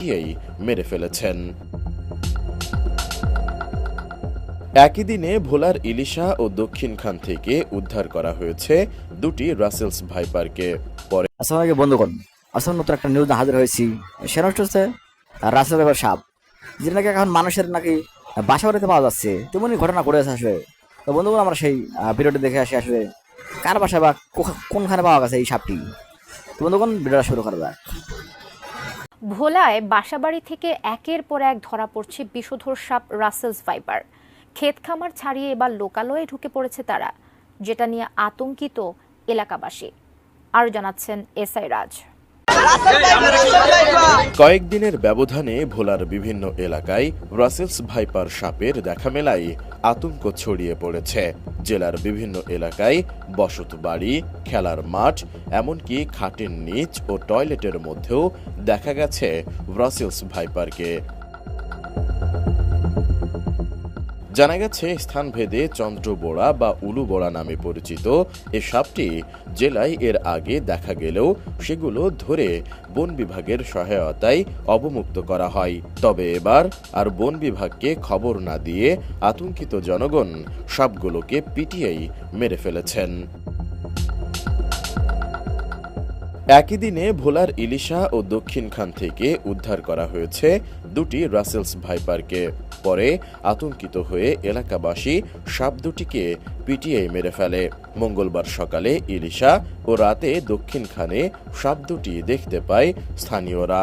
পিটিয়েই মেরে ফেলেছেন। একই দিনে ভোলার ইলিশা ও দক্ষিণখান থেকে উদ্ধার করা হয়েছে দুটি রাসেলস ভাইপারকে। পরে আসসালামু আলাইকুম বন্ধুগণ। আসলে নতুন একটা নিউজ হাজির হয়েছি। সেটা হচ্ছে রাসেল ব্যাপার সাপ। যেটা নাকি এখন মানুষের নাকি বাসা বাড়িতে পাওয়া যাচ্ছে, তেমনই ঘটনা ঘটেছে আসলে। তো বন্ধুগণ, আমরা সেই ভিডিওটি দেখে আসি আসলে কার বাসায় বা কোনখানে পাওয়া গেছে এই সাপটি। তো বন্ধুগণ, ভিডিওটা শুরু করা যাক। ভোলায় বাসাবাড়ি থেকে একের পর এক ধরা পড়ছে বিষধর সাপ রাসেলস ভাইপার। ক্ষেত খামার ছাড়িয়ে এবার লোকালয়ে ঢুকে পড়েছে তারা, যেটা নিয়ে আতঙ্কিত এলাকাবাসী। আরও জানাচ্ছেন এসআই রাজ। কয়েকদিনের ব্যবধানে ভোলার বিভিন্ন এলাকায় ব্রাসেলস ভাইপার সাপের দেখা মেলায় আতঙ্ক ছড়িয়ে পড়েছে। জেলার বিভিন্ন এলাকায় বসত বাড়ি, খেলার মাঠ, এমনকি খাটের নিচ ও টয়লেটের মধ্যেও দেখা গেছে ব্রাসেলস ভাইপারকে। জানা গেছে স্থানভেদে চন্দ্রবোড়া বা উলুবোড়া নামে পরিচিত এ সাপটি জেলায় এর আগে দেখা গেলেও সেগুলো ধরে বন বিভাগের সহায়তায় অবমুক্ত করা হয়। তবে এবার আর বন বিভাগকে খবর না দিয়ে আতঙ্কিত জনগণ সাপগুলোকে পিটিয়েই মেরে ফেলেছেন। একই দিনে ভোলার ইলিশা ও দক্ষিণখান থেকে উদ্ধার করা হয়েছে দুটি রাসেলস ভাইপারকে। পরে আতঙ্কিত হয়ে এলাকাবাসী সাপ দুটিকে পিটিয়ে মেরে ফেলে। মঙ্গলবার সকালে ইলিশা ও রাতে দক্ষিণখানে সাপ দুটি দেখতে পায় স্থানীয়রা।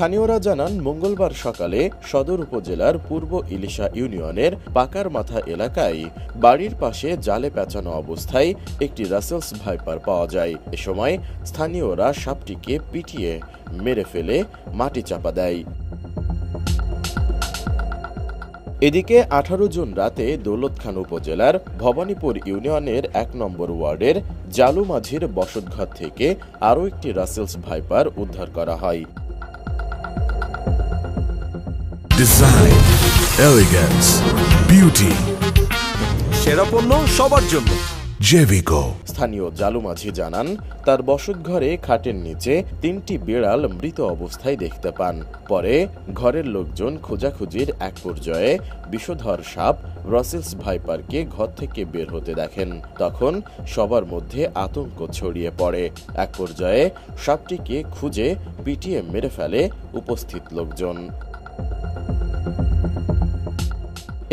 স্থানীয়রা জানান, মঙ্গলবার সকালে সদর উপজেলার পূর্ব ইলিশা ইউনিয়নের পাকার মাথা এলাকায় বাড়ির পাশে জালে পেঁচানো অবস্থায় একটি রাসেলস ভাইপার পাওয়া যায়। এ সময় স্থানীয়রা সাপটিকে পিটিয়ে মেরে ফেলে মাটি চাপা দেয়। এদিকে আঠারো জুন রাতে দৌলতখান উপজেলার ভবানীপুর ইউনিয়নের এক নম্বর ওয়ার্ডের জালু মাঝির বসতঘর থেকে আরও একটি রাসেলস ভাইপার উদ্ধার করা হয়। Elegance, beauty, সেরা পণ্য সবার জন্য। Jevico. স্থানীয় জালু মাঝি জানান তার বসতঘরে খাটের নিচে তিনটি বিড়াল মৃত অবস্থায় দেখতে পান। পরে ঘরের লোকজন খোঁজাখুঁজির এক পর্যায়ে বিষধর সাপ রসেলস ভাইপারকে ঘর থেকে বের হতে দেখেন। তখন সবার মধ্যে আতঙ্ক ছড়িয়ে পড়ে। এক পর্যায়ে সাপটিকে খুঁজে পিটিয়ে মেরে ফেলে উপস্থিত লোকজন।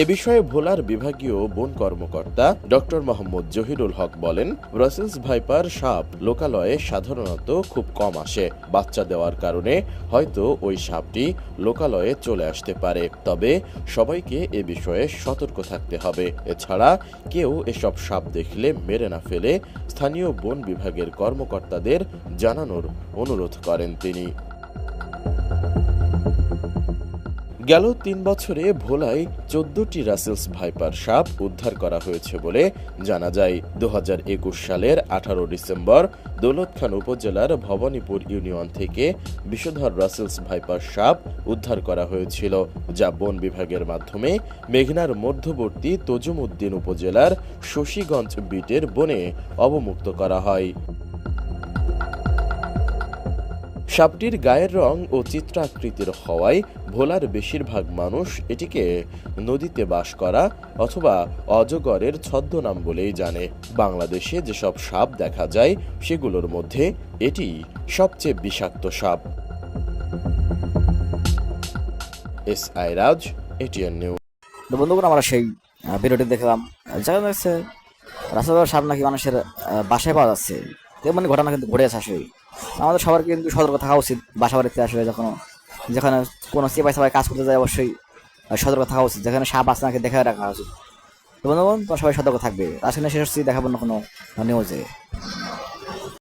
এ বিষয়ে ভোলার বিভাগীয় বন কর্মকর্তা ডক্টর মোহাম্মদ জহিরুল হক বলেন, ব্রাসেলস ভাইপার সাপ লোকালয়ে সাধারণত খুব কম আসে। বাচ্চা দেওয়ার কারণে হয়তো ওই সাপটি লোকালয়ে চলে আসতে পারে। তবে সবাইকে এ বিষয়ে সতর্ক থাকতে হবে। এছাড়া কেউ এসব সাপ দেখলে মেরে না ফেলে স্থানীয় বন বিভাগের কর্মকর্তাদের জানানোর অনুরোধ করেন তিনি। গেল তিন বছরে ভোলায় চোদ্দটি রাসেলস ভাইপার সাপ উদ্ধার করা হয়েছে বলে জানা যায়। দু হাজার একুশ সালের আঠারো ডিসেম্বর দৌলতখান উপজেলার ভবানীপুর ইউনিয়ন থেকে বিষধর রাসেলস ভাইপার সাপ উদ্ধার করা হয়েছিল, যা বন বিভাগের মাধ্যমে মেঘনার মধ্যবর্তী তজুমউদ্দিন উপজেলার শশীগঞ্জ বিটের বনে অবমুক্ত করা হয়। সাপটির গায়ের রং ও চিত্রাকৃতির হওয়ায় ভোলার বেশিরভাগ মানুষ এটিকে নদীতে বাস করা অথবা অজগরের ছদ্মনাম বলেই জানে। বাংলাদেশে যেসব সাপ দেখা যায়, সেগুলোর মধ্যে এটি সবচেয়ে বিষাক্ত সাপ। S I Raj, ATN news. তো বন্ধুগণ, আমরা সেই ভিডিওটি দেখলাম। জানা যাচ্ছে ব্যাপার সাপ নাকি মানুষের বাসায় পাওয়া যাচ্ছে। তেমনই ঘটনা কিন্তু ঘটে আছে আসলে আমাদের সবার কিন্তু সতর্ক থাকা উচিত বাসা বাড়িতে আসলে যখন যেখানে কোনো সেপাই সবাই কাজ করতে যায় অবশ্যই সতর্ক থাকা উচিত। যেখানে সাপ আছে নাকি দেখা রাখা উচিত। তো বন্ধু তোমরা সবাই সতর্ক থাকবে। আসলে শেষ হচ্ছে, দেখাবো না কোনো নিউজে